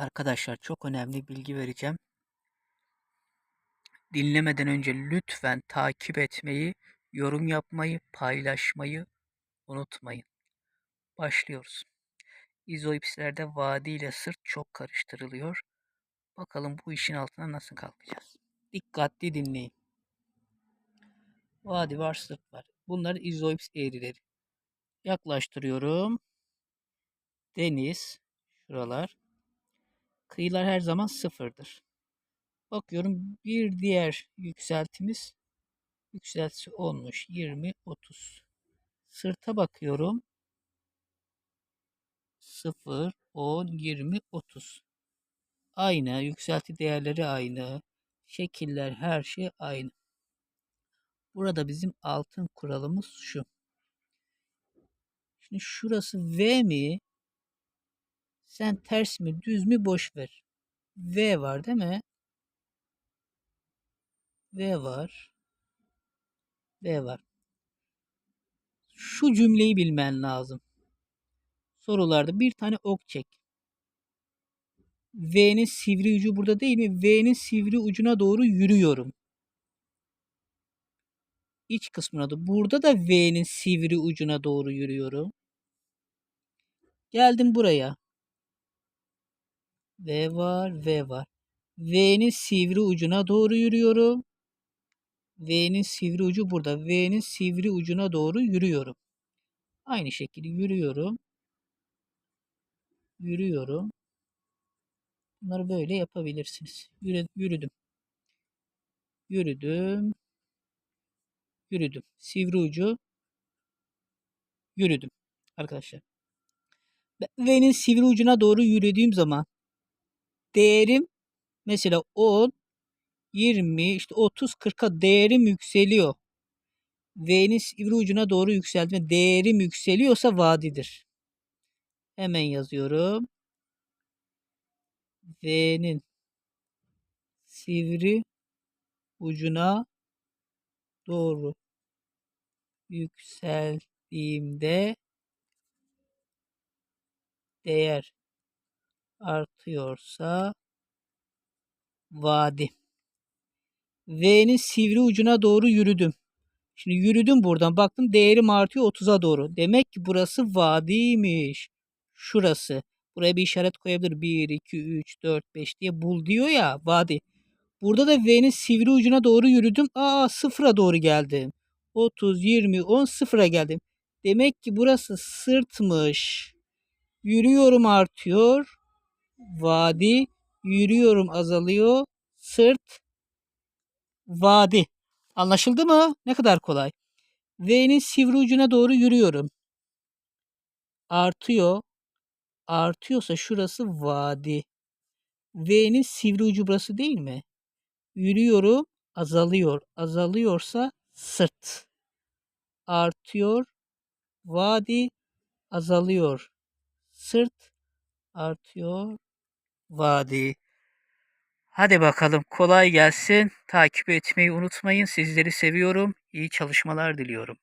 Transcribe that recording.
Arkadaşlar çok önemli bilgi vereceğim. Dinlemeden önce lütfen takip etmeyi, yorum yapmayı, paylaşmayı unutmayın. Başlıyoruz. İzoipslerde vadi ile sırt çok karıştırılıyor. Bakalım bu işin altına nasıl kalkacağız. Dikkatli dinleyin. Vadi var, sırt var. Bunlar izoips eğrileri. Yaklaştırıyorum. Deniz, şuralar. Kıyılar her zaman sıfırdır. Bakıyorum bir diğer yükseltimiz yükseltisi olmuş 20 30. Sırta bakıyorum. 0 10 20 30. Aynı yükselti değerleri aynı. Şekiller her şey aynı. Burada bizim altın kuralımız şu. Şimdi şurası V mi? Sen ters mi düz mü boş ver. V var değil mi? V var. V var. Şu cümleyi bilmen lazım. Sorularda bir tane ok çek. V'nin sivri ucu burada değil mi? V'nin sivri ucuna doğru yürüyorum. İç kısmına da. Burada da V'nin sivri ucuna doğru yürüyorum. Geldim buraya. V var, V var. V'nin sivri ucuna doğru yürüyorum. V'nin sivri ucu burada. V'nin sivri ucuna doğru yürüyorum. Aynı şekilde yürüyorum. Yürüyorum. Bunları böyle yapabilirsiniz. Yürü, yürüdüm. Yürüdüm. Yürüdüm. Sivri ucu. Yürüdüm. Arkadaşlar. V'nin sivri ucuna doğru yürüdüğüm zaman değerim mesela 10, 20, işte 30, 40'a değerim yükseliyor. V'nin sivri ucuna doğru yükseltme değerim yükseliyorsa vadidir. Hemen yazıyorum. V'nin sivri ucuna doğru yükseldiğimde değer artıyorsa vadi. V'nin sivri ucuna doğru yürüdüm. Şimdi yürüdüm buradan. Baktım değerim artıyor 30'a doğru. Demek ki burası vadiymiş. Şurası. Buraya bir işaret koyabilir. 1, 2, 3, 4, 5 diye bul diyor ya vadi. Burada da V'nin sivri ucuna doğru yürüdüm. Aa sıfıra doğru geldim. 30, 20, 10 sıfıra geldim. Demek ki burası sırtmış. Yürüyorum artıyor. Vadi. Yürüyorum azalıyor. Sırt. Vadi. Anlaşıldı mı? Ne kadar kolay. V'nin sivri ucuna doğru yürüyorum. Artıyor. Artıyorsa şurası vadi. V'nin sivri ucu burası değil mi? Yürüyorum. Azalıyor. Azalıyorsa sırt. Artıyor. Vadi. Azalıyor. Sırt. Artıyor. Vadi. Hadi bakalım kolay gelsin. Takip etmeyi unutmayın. Sizleri seviyorum. İyi çalışmalar diliyorum.